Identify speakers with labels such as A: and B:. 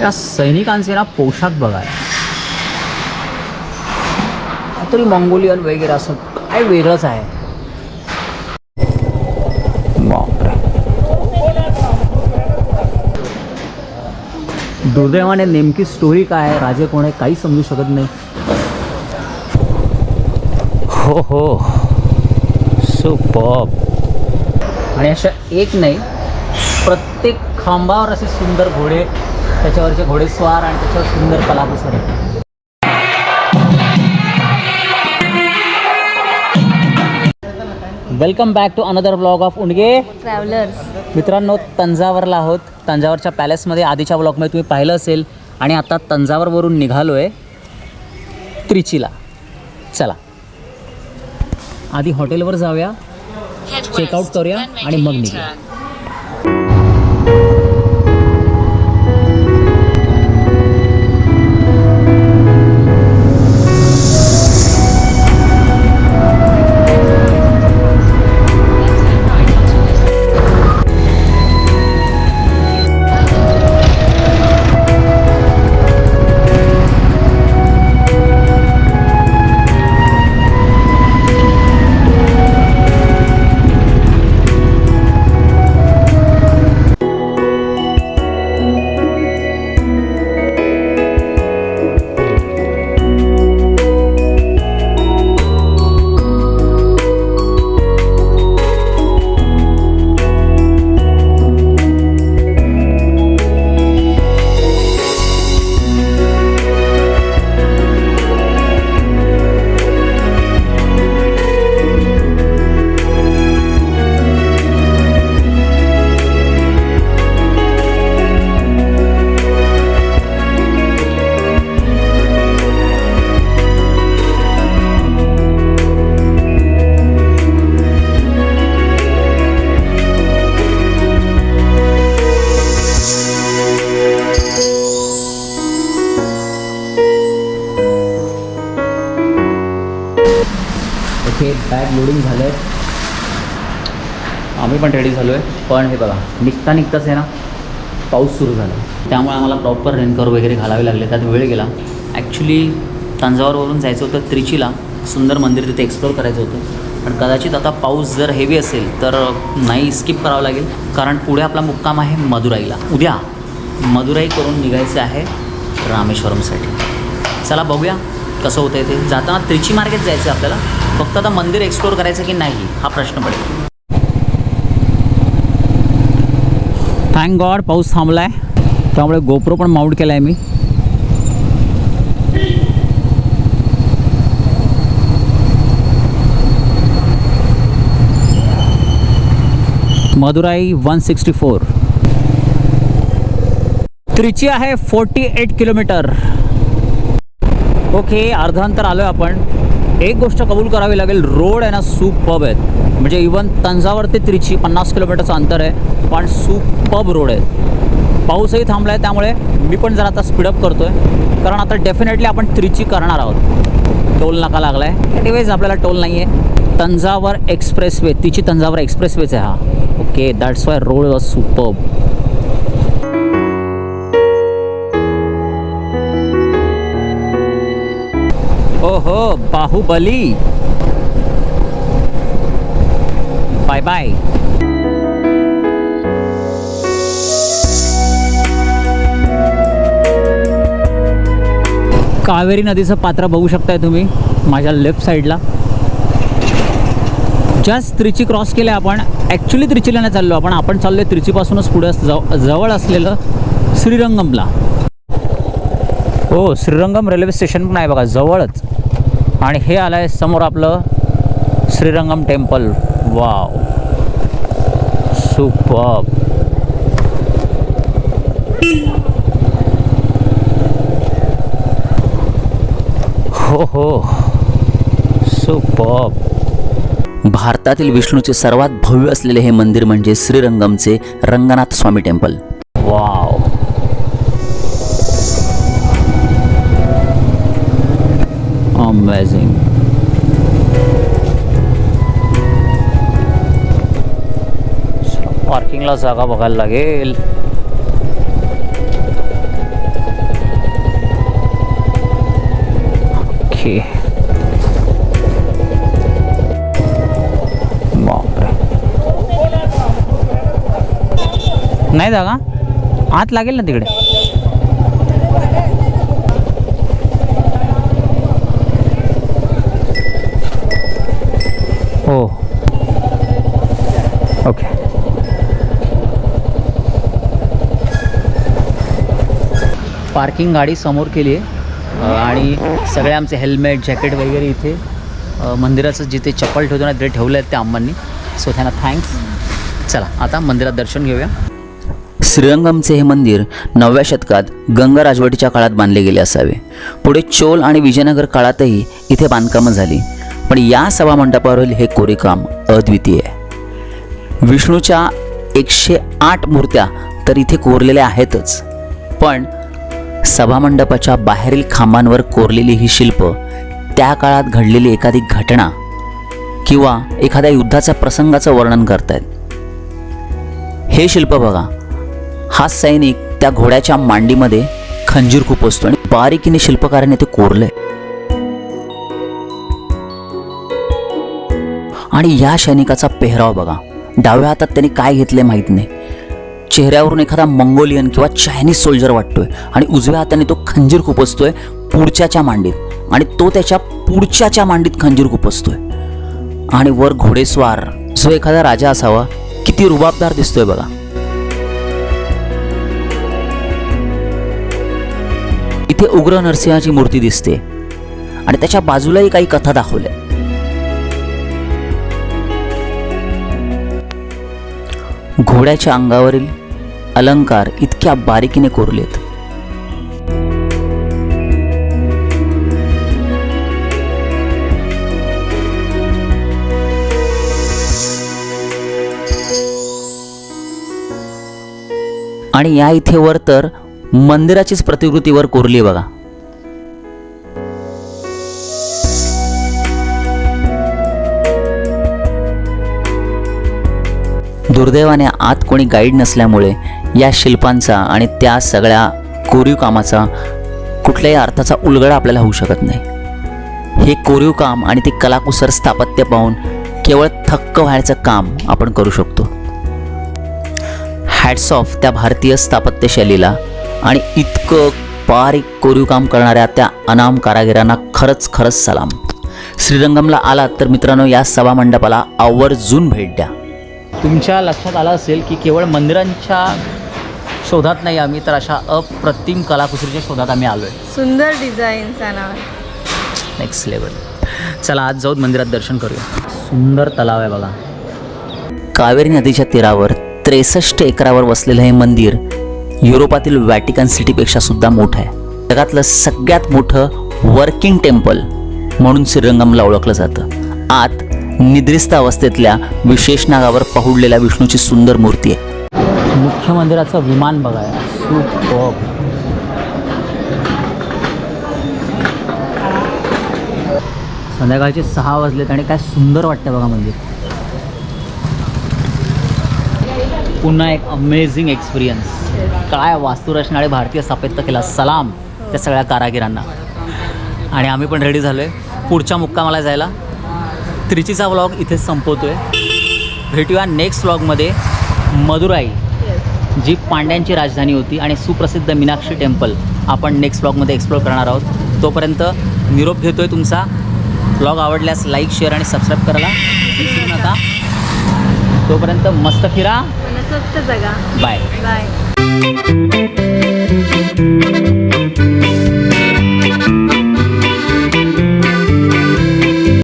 A: या सैनिकांचे ना पोशाख बघा तरी मंगोलियन वगैरे असं काय वेगळंच आहे. दुर्दैवाने नेमकी स्टोरी काय आहे राजे कोण आहे काही समजू शकत नाही. हो हो. सुपॉप आणि अशा एक नाही प्रत्येक खांबावर असे सुंदर घोडे त्याच्यावरचे घोडेस्वार आणि त्याच्यावर सुंदर कलाकुसर आहे welcome back to another blog of Undage
B: travellers
A: मित्रांनो तंजावरला आहोत. तंजावरच्या पॅलेसमध्ये आधीच्या ब्लॉगमध्ये तुम्ही पाहिलं असेल. आणि आता तंजावरवरून निघालो आहे त्रिचीला. चला. आधी हॉटेलवर जाऊया. चेकआउट करूया आणि मग निघूया. इथे बॅग लोडिंग झालं आहे आम्ही पण रेडी झालो आहे पण हे बघा निघता निघताच आहे ना पाऊस सुरू झाला. त्यामुळे आम्हाला प्रॉपर रेनकर वगैरे घालावे लागले. त्यात वेळ गेला. ॲक्च्युली तंजावरवरून जायचं होतं त्रिचीला. सुंदर मंदिर तिथे एक्सप्लोर करायचं होतं. पण कदाचित आता पाऊस जर हेवी असेल तर नाही स्किप करावं लागेल. कारण पुढे आपला मुक्काम आहे मदुराईला. उद्या मदुराई करून निघायचं आहे रामेश्वरमसाठी. चला बघूया. कसं होतं ते? जाताना त्रिची मार्गेत जायचं आपल्याला. फक्त आता मंदिर एक्सप्लोअर करायचं की नाही हा प्रश्न पडेल. थँक गॉड पाऊस थांबला आहे त्यामुळे गोप्रो पण माउंट केला आहे मी. Madurai one sixty four Trichy आहे फोर्टी एट किलोमीटर. ओके अर्धांतर आलो आहे आपण. एक गोष्ट कबूल करावी लागेल रोड आहे ना सुपब आहेत. म्हणजे इवन तंजावर ते त्रिची पन्नास किलोमीटरचं अंतर आहे पण सुपब रोड आहेत. पाऊसही थांबला आहे त्यामुळे मी पण जरा आता स्पीडअप करतो आहे कारण आता डेफिनेटली आपण त्रिची करणार आहोत. टोल नाका लागला आहे एनिवेज आपल्याला टोल नाही आहे तंजावर एक्सप्रेसवे तिची तंजावर एक्सप्रेसवेच आहे हा. Okay that's why road was superb ओहो बाहुबली. बाय बाय कावेरी नदीचं पात्र बघू शकताय तुम्ही माझ्या लेफ्ट साईडला जस्ट त्रिची क्रॉस केलं आपण. ॲक्च्युली त्रिचीला नाही चाललो आपण. आपण चाललो आहे त्रिचीपासूनच पुढे जव जवळ असलेलं श्रीरंगमला. हो श्रीरंगम रेल्वे स्टेशन पण आहे बघा जवळच. आणि हे आलं आहे समोर आपलं श्रीरंगम टेम्पल. वाव. सुपर. हो हो. सुपर.
C: भारतातील विष्णूचे सर्वात भव्य असलेले हे मंदिर म्हणजे श्रीरंगमचे Ranganatha Swamy temple.
A: Wow. amazing पार्किंगला जागा बघायला लागेल.
D: ओके. बापरे. नाही जागा? आत लागेल ना तिकडे? पार्किंग गाडी समोर केली आहे. आणि सगळे आमचे हेल्मेट जॅकेट वगैरे इथे मंदिराचं जिथे चप्पल ठेवतो ना तिथे ठेवलं आहेत त्या अंबांनी सो त्यांना थँक्स चला आता मंदिरात दर्शन घेऊया.
A: श्रीरंगमचे हे मंदिर नवव्या शतकात गंगा राजवटीच्या काळात बांधले गेले असावे. पुढे चोल आणि विजयनगर काळातही इथे बांधकामं झाली. पण या सभामंडपावरील हे कोरीकाम अद्वितीय आहे. विष्णूच्या एकशे आठ मूर्त्या तर इथे कोरलेल्या आहेतच. पण सभामंडपाच्या बाहेरील खांबांवर कोरलेली ही शिल्प त्या काळात घडलेली एखादी घटना किंवा एखाद्या युद्धाच्या प्रसंगाचं वर्णन करतायत. हे शिल्प बघा. हा सैनिक त्या घोड्याच्या मांडीमध्ये खंजीर खुपसतो आणि बारीकीने शिल्पकाराने ते कोरलंय. आणि या सैनिकाचा पेहराव बघा. डाव्या हातात त्याने काय घेतले माहीत नाही. चेहऱ्यावरून एखादा मंगोलियन किंवा चायनीज सोल्जर वाटतोय. आणि उजव्या हाताने तो खंजीर खुपसतोय पुढच्याच्या मांडीत. आणि तो त्याच्या पुढच्याच्या मांडीत खंजीर खुपसतोय. आणि वर घोडेस्वार जो एखादा राजा असावा किती रुबाबदार दिसतोय बघा. इथे उग्र नरसिंहाची मूर्ती दिसते. आणि त्याच्या बाजूलाही काही कथा दाखवल्या. घोड्याच्या अंगावरील अलंकार इतक्या बारीकीने कोरलेत. आणि या इथे वर तर मंदिराचीच प्रतिकृतीवर कोरली बघा. दुर्दैवाने आत कोणी गाईड नसल्यामुळे या शिल्पांचा आणि त्या सगळ्या कोरीव कामाचा कुठल्याही अर्थाचा उलगडा आपल्याला होऊ शकत नाही. हे कोरीव काम आणि ते कलाकुसर स्थापत्य पाहून केवळ थक्क व्हायचं काम आपण करू शकतो. हॅट्स ऑफ त्या भारतीय स्थापत्यशैलीला आणि इतकं बारीक कोरीव काम करणाऱ्या त्या अनाम कारागिरांना खरंच खरंच सलाम. श्रीरंगमला आलात तर मित्रांनो या सभा मंडपाला आवर्जून भेट द्या.
D: तुमच्या लक्षात आलं असेल की केवळ मंदिरांच्या शोधात नाही आम्ही तर अशा अप्रतिम कलाकुसरीच्या शोधात आम्ही आलो आहे
B: सुंदर डिझाईन्स आहे ना
D: नेक्स्ट लेवल चला आज जाऊन मंदिरात दर्शन करूया. सुंदर तलाव आहे बघा.
A: कावेरी नदीच्या तीरावर त्रेसष्ट एकरावर वसलेलं हे मंदिर युरोपातील व्हॅटिकन सिटीपेक्षा सुद्धा मोठं आहे. जगातलं सगळ्यात मोठं वर्किंग टेम्पल म्हणून श्रीरंगमला ओळखलं जातं. आत निद्रिस्त अवस्थेतल्या विशेष नागावर पहुडलेल्या विष्णूची सुंदर मूर्ती आहे.
D: मुख्य मंदिराचं विमान बघा. सुपर. संध्याकाळचे सहा वाजलेत आणि काय सुंदर वाटतं बघा मंदिर. पुन्हा एक अमेझिंग एक्सपिरियन्स काय वास्तुरचना आणि भारतीय स्थापत्य केला. सलाम त्या सगळ्या कारागिरांना. आणि आम्ही पण रेडी झालो आहे पुढच्या मुक्कामाला जायला. त्रिचीचा व्लॉग इथेच आहे भेटूया नेक्स्ट व्लॉगमध्ये मदुराई. जी पांड्यांची राजधानी होती आणि सुप्रसिद्ध मीनाक्षी टेम्पल आपण नेक्स्ट ब्लॉगमध्ये एक्सप्लोर करणार आहोत. तोपर्यंत निरोप घेतोय तुमचा. ब्लॉग आवडल्यास लाईक शेअर आणि सबस्क्राईब करायला विसरू नका. तोपर्यंत मस्त फिरा.
B: जगा.
D: Bye
B: bye